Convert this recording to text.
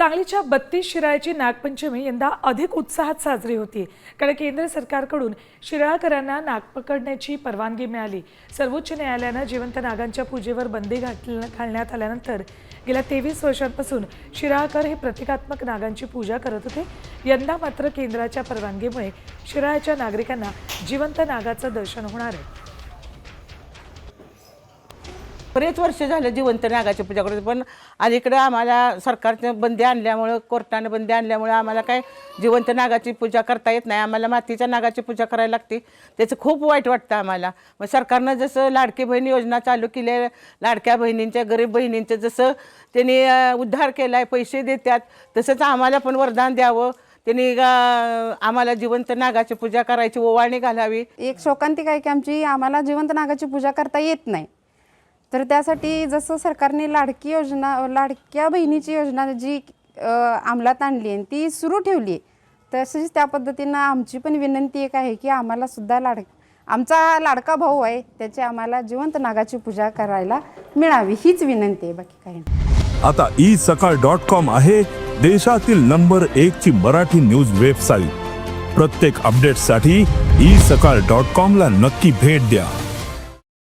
सांगलीच्या बत्तीस शिराळ्याची नागपंचमी यंदा अधिक उत्साहात साजरी होती. कारण केंद्र सरकारकडून शिराळकरांना नाग पकडण्याची परवानगी मिळाली. सर्वोच्च न्यायालयानं जिवंत नागांच्या पूजेवर बंदी घातल घालण्यात आल्यानंतर गेल्या तेवीस वर्षांपासून शिराळकर हे प्रतिकात्मक नागांची पूजा करत होते. यंदा मात्र केंद्राच्या परवानगीमुळे शिराळ्याच्या नागरिकांना जिवंत नागाचं दर्शन होणार आहे. बरेच वर्ष झालं जिवंत नागाची पूजा करतो पण अलीकडं आम्हाला सरकारनं बंदी आणल्यामुळं कोर्टानं बंदी आणल्यामुळं आम्हाला काय जिवंत नागाची पूजा करता येत नाही. आम्हाला मातीच्या नागाची पूजा करायला लागते. त्याचं खूप वाईट वाटतं आम्हाला. मग सरकारनं जसं लाडकी बहीण योजना चालू केली आहे लाडक्या बहिणींच्या गरीब बहिणींचं जसं त्यांनी उद्धार केला आहे पैसे देतात तसंच आम्हाला पण वरदान द्यावं. त्यांनी आम्हाला जिवंत नागाची पूजा करायची ओवाळणी घालावी. एक शोकांतिक आहे की आमची आम्हाला जिवंत नागाची पूजा करता येत नाही. तर त्यासाठी जसं सरकारने लाडकी योजना लाडक्या बहिणीची योजना जी अंमलात आणली आहे ती सुरू ठेवली आहे तसेच त्या पद्धतीनं आमची पण विनंती एक आहे की आम्हाला सुद्धा लाड आमचा लाडका भाऊ आहे त्याची आम्हाला जिवंत नागाची पूजा करायला मिळावी हीच विनंती आहे बाकी काही नाही. आता ई सकाळ डॉट कॉम आहे देशातील नंबर एक ची मराठी न्यूज वेबसाईट. प्रत्येक अपडेटसाठी ई सकाळ डॉट कॉम ला नक्की भेट द्या.